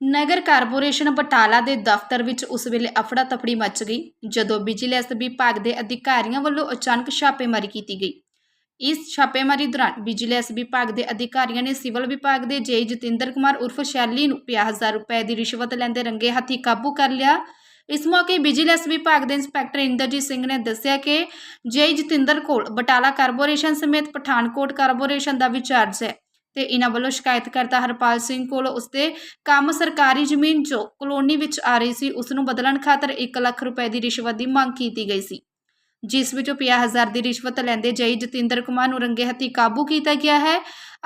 ਨਗਰ corporation Batala ਦੇ ਦਫ਼ਤਰ ਵਿੱਚ ਉਸ ਵੇਲੇ ਅਫੜਾ ਤਫੜੀ ਮਚ ਗਈ, ਜਦੋਂ ਵਿਜੀਲੈਂਸ ਵਿਭਾਗ ਦੇ ਅਧਿਕਾਰੀਆਂ ਵੱਲੋਂ ਅਚਾਨਕ ਛਾਪੇਮਾਰੀ ਕੀਤੀ ਗਈ। ਇਸ ਛਾਪੇਮਾਰੀ ਦੌਰਾਨ ਵਿਜੀਲੈਂਸ ਵਿਭਾਗ ਦੇ ਅਧਿਕਾਰੀਆਂ ਨੇ ਸਿਵਲ ਵਿਭਾਗ ਦੇ ਜੇਈ ਜਤਿੰਦਰ ਕੁਮਾਰ ਉਰਫ ਸ਼ੈਲੀ ਨੂੰ 50000 ਰੁਪਏ ਦੀ ਰਿਸ਼ਵਤ ਲੈਂਦੇ ਰੰਗੇ ਹੱਥੀਂ ਕਾਬੂ ਕਰ ਲਿਆ। ਇਸ ਮੌਕੇ ਵਿਜੀਲੈਂਸ ਵਿਭਾਗ ਦੇ ਇੰਸਪੈਕਟਰ ਇੰਦਰਜੀਤ ਸਿੰਘ ਨੇ ਦੱਸਿਆ ਕਿ ਜੇਈ ਜਤਿੰਦਰ ਕੋਲ ਬਟਾਲਾ ਕਾਰਪੋਰੇਸ਼ਨ ਸਮੇਤ ਪਠਾਨਕੋਟ ਕਾਰਪੋਰੇਸ਼ਨ ਦਾ ਵੀ ਚਾਰਜ ਹੈ। ਤੇ ਇਹਨਾਂ ਵੱਲੋਂ ਸ਼ਿਕਾਇਤਕਰਤਾ ਹਰਪਾਲ ਸਿੰਘ ਕੋਲ ਉਸਦੇ ਕੰਮ ਸਰਕਾਰੀ ਜ਼ਮੀਨ ਜੋ ਕਲੋਨੀ ਵਿੱਚ ਆ ਰਹੀ ਸੀ। ਉਸ ਨੂੰ ਬਦਲਣ ਖਾਤਰ 1 ਲੱਖ ਰੁਪਏ ਦੀ ਰਿਸ਼ਵਤ ਦੀ ਮੰਗ ਕੀਤੀ ਗਈ ਸੀ। ਜਿਸ ਵਿੱਚੋਂ 50000 ਦੀ ਰਿਸ਼ਵਤ ਲੈਂਦੇ ਜਈ ਜਤਿੰਦਰ ਕੁਮਾਰ ਨੂੰ ਰੰਗੇ ਹੱਥੀਂ ਕਾਬੂ ਕੀਤਾ ਗਿਆ ਹੈ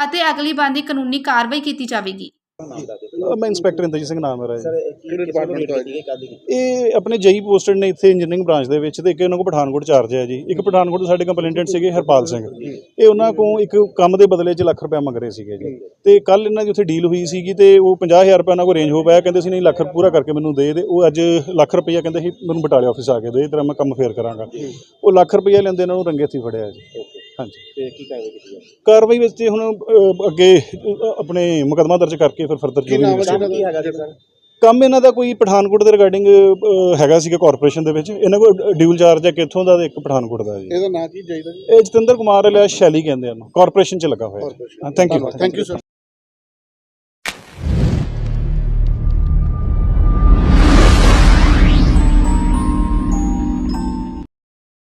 ਅਤੇ ਅਗਲੀ ਬੰਦੀ ਕਾਨੂੰਨੀ ਕਾਰਵਾਈ ਕੀਤੀ ਜਾਵੇਗੀ। ਮੈਂ ਇੰਸਪੈਕਟਰ ਇੰਦਰਜੀਤ ਸਿੰਘ ਨਾਮ ਮੇਰਾ ਸਰ ਜੀ ਕਿਹੜੇ ਡਿਪਾਰਟਮੈਂਟ ਤੋਂ ਆਏ ਕਾਦੀ ਇਹ ਆਪਣੇ ਜਈ ਪੋਸਟਡ ਨੇ ਇੱਥੇ ਇੰਜੀਨੀਅਰਿੰਗ ਬ੍ਰਾਂਚ ਦੇ ਵਿੱਚ ਤੇ ਇੱਕ ਉਹਨਾਂ ਕੋਲ ਪਠਾਨਕੋਟ ਚਾਰਜ ਹੈ ਜੀ। ਇੱਕ ਪਠਾਨਕੋਟ ਤੋਂ ਸਾਡੇ ਕੰਪਲੇਂਟੈਂਟ ਸੀਗੇ ਹਰਪਾਲ ਸਿੰਘ। ਇਹ ਉਹਨਾਂ ਕੋਲ ਇੱਕ ਕੰਮ ਦੇ ਬਦਲੇ 'ਚ ਲੱਖ ਰੁਪਏ ਮੰਗ ਰਹੇ ਸੀਗੇ ਜੀ। ਤੇ ਕੱਲ ਇਹਨਾਂ ਦੀ ਉੱਥੇ ਡੀਲ ਹੋਈ ਸੀਗੀ ਤੇ ਉਹ 50000 ਰੁਪਏ ਉਹਨਾਂ ਕੋਲ ਰੇਂਜ ਹੋ ਪਾਇਆ। ਕਹਿੰਦੇ ਸੀ ਨਹੀਂ ਲੱਖ ਪੂਰਾ ਕਰਕੇ ਮੈਨੂੰ ਦੇ ਦੇ। ਉਹ ਅੱਜ ਲੱਖ ਰੁਪਈਆ ਕਹਿੰਦੇ ਸੀ ਮੈਨੂੰ ਬਟਾਲੇ ਆਫਿਸ ਆ ਕੇ ਦੇ ਤੇਰਾ ਮੈਂ ਕੰਮ ਫੇਰ ਕਰਾਂਗਾ। ਉਹ ਲੱਖ ਰੁਪਈਆ ਲੈਂਦੇ ਇਹਨਾਂ ਨੂੰ ਰੰਗੇ ਹੱਥੀਂ ਫੜਿਆ ਜੀ। ਹਾਂਜੀ। ਤੇ ਕੀ ਕਾਰਵਾਈ ਕੀਤੀ ਹੈ? ਕਾਰਵਾਈ ਵਿੱਚ ਤੇ ਹੁਣ ਅ, ਅੱਗੇ ਅ, ਆਪਣੇ ਮੁਕਦਮਾ ਦਰਜ ਕਰਕੇ ਫਿਰ ਫਰਦਰ ਜੋ ਵੀ ਕੰਮ ਕੀ ਹੈਗਾ ਜੀ ਸਰ? ਕੰਮ ਇਹਨਾਂ ਦਾ ਕੋਈ ਪਠਾਨਕੋਟ ਦੇ ਰਿਗਾਰਡਿੰਗ ਹੈਗਾ ਸੀਗਾ ਕਾਰਪੋਰੇਸ਼ਨ ਦੇ ਵਿੱਚ। ਇਹਨਾਂ ਕੋਲ ਡਿਊਲ ਚਾਰਜ ਹੈ ਕਿੱਥੋਂ ਦਾ ਤੇ ਇੱਕ ਪਠਾਨਕੋਟ ਦਾ ਜੀ। ਇਹਦਾ ਨਾਂ ਕੀ ਚਾਹੀਦਾ ਜੀ? ਇਹ ਜਤਿੰਦਰ ਕੁਮਾਰ ਲਿਆ ਸ਼ੈਲੀ ਕਹਿੰਦੇ ਆ ਕਾਰਪੋਰੇਸ਼ਨ ਚ ਲੱਗਾ ਹੋਇਆ thank you thank you sir